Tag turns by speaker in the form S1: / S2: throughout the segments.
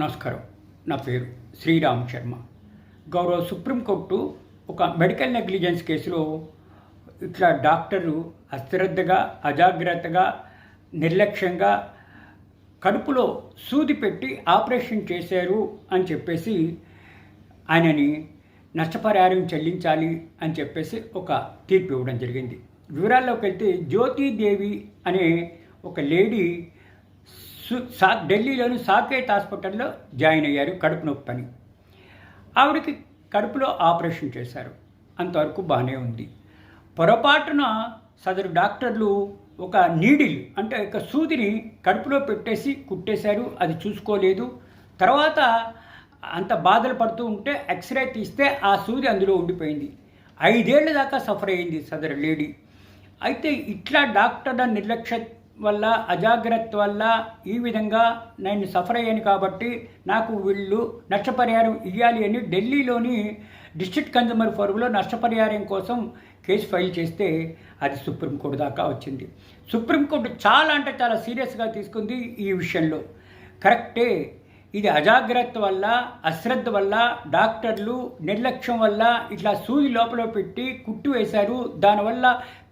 S1: నమస్కారం. నా పేరు శ్రీరామ్ శర్మ. గౌరవ సుప్రీంకోర్టు ఒక మెడికల్ నెగ్లిజెన్స్ కేసులో ఇట్లా డాక్టర్లు అశ్రద్ధగా అజాగ్రత్తగా నిర్లక్ష్యంగా కడుపులో సూది పెట్టి ఆపరేషన్ చేశారు అని చెప్పేసి ఆయనని నష్టపరిహారం చెల్లించాలి అని చెప్పేసి ఒక తీర్పు ఇవ్వడం జరిగింది. వివరాల్లోకి వెళ్తే జ్యోతిదేవి అనే ఒక లేడీ సా ఢిల్లీలోని సాకేత్ హాస్పిటల్లో జాయిన్ అయ్యారు కడుపు నొప్పి పని ఆవిడకి కడుపులో ఆపరేషన్ చేశారు. అంతవరకు బాగానే ఉంది. పొరపాటున సదరు డాక్టర్లు ఒక నీడిల్ అంటే ఒక సూదిని కడుపులో పెట్టేసి కుట్టేశారు అది చూసుకోలేదు. తర్వాత అంత బాధలు పడుతూ ఉంటే ఎక్స్రే తీస్తే ఆ సూది అందులో ఉండిపోయింది. ఐదేళ్ళ దాకా సఫర్ అయింది సదరు లేడీ. అయితే ఇట్లా డాక్టర్ల నిర్లక్ష్య వల్ల అజాగ్రత్త వల్ల ఈ విధంగా నేను సఫర్ అయ్యాను కాబట్టి నాకు వీళ్ళు నష్టపరిహారం ఇవ్వాలి అని ఢిల్లీలోని డిస్ట్రిక్ట్ కన్జ్యూమర్ ఫోరంలో నష్టపరిహారం కోసం కేసు ఫైల్ చేస్తే అది సుప్రీంకోర్టు దాకా వచ్చింది. సుప్రీంకోర్టు చాలా అంటే చాలా సీరియస్గా తీసుకుంది ఈ విషయంలో. కరెక్టే ఇది అజాగ్రత్త వల్ల అశ్రద్ధ వల్ల డాక్టర్లు నిర్లక్ష్యం వల్ల ఇట్లా సూది లోపల పెట్టి కుట్టు వేశారు. దానివల్ల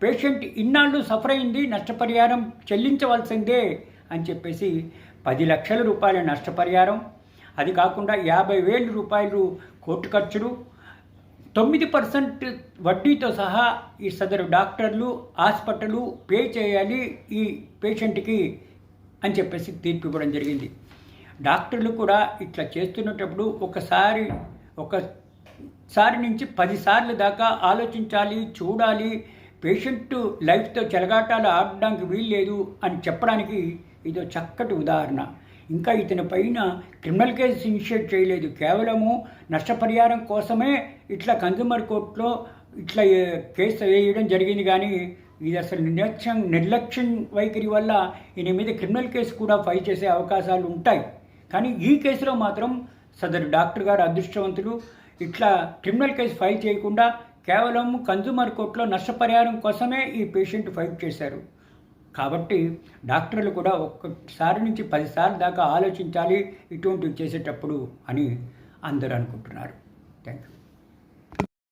S1: పేషెంట్ ఇన్నాళ్ళు సఫర్ అయింది నష్టపరిహారం చెల్లించవలసిందే అని చెప్పేసి పది లక్షల రూపాయల నష్టపరిహారం. అది కాకుండా యాభై వేల రూపాయలు కోర్టు ఖర్చులు. తొమ్మిది పర్సెంట్ వడ్డీతో సహా ఈ సదరు డాక్టర్లు హాస్పిటల్ పే చేయాలి ఈ పేషెంట్కి అని చెప్పేసి తీర్పు ఇవ్వడం జరిగింది. డాక్టర్లు కూడా ఇట్లా చేస్తున్నప్పుడు ఒకసారి ఒకసారి నుంచి పదిసార్లు దాకా ఆలోచించాలి చూడాలి పేషెంట్ లైఫ్తో చెలగాటాలు ఆడడానికి వీల్లేదు అని చెప్పడానికి ఇదో చక్కటి ఉదాహరణ. ఇంకా ఇతని పైన క్రిమినల్ కేసు ఇనిషియేట్ చేయలేదు. కేవలము నష్టపరిహారం కోసమే ఇట్లా కన్జ్యూమర్ కోర్టులో ఇట్లా కేసు వేయడం జరిగింది కానీ ఇది అసలు నిర్లక్ష్యం నిర్లక్ష్యం వైఖరి వల్ల ఈయన మీద క్రిమినల్ కేసు కూడా ఫైల్ చేసే అవకాశాలు ఉంటాయి. కానీ ఈ కేసులో మాత్రం సదరు డాక్టర్ గారు అదృష్టవంతులు. ఇట్లా క్రిమినల్ కేసు ఫైల్ చేయకుండా కేవలం కన్జ్యూమర్ కోర్టులో నష్టపరిహారం కోసమే ఈ పేషెంట్ ఫైట్ చేశారు. కాబట్టి డాక్టర్లు కూడా ఒక్కసారి నుంచి పదిసార్లు దాకా ఆలోచించాలి ఇటువంటివి చేసేటప్పుడు అని అందరూ అనుకుంటున్నారు. Thank you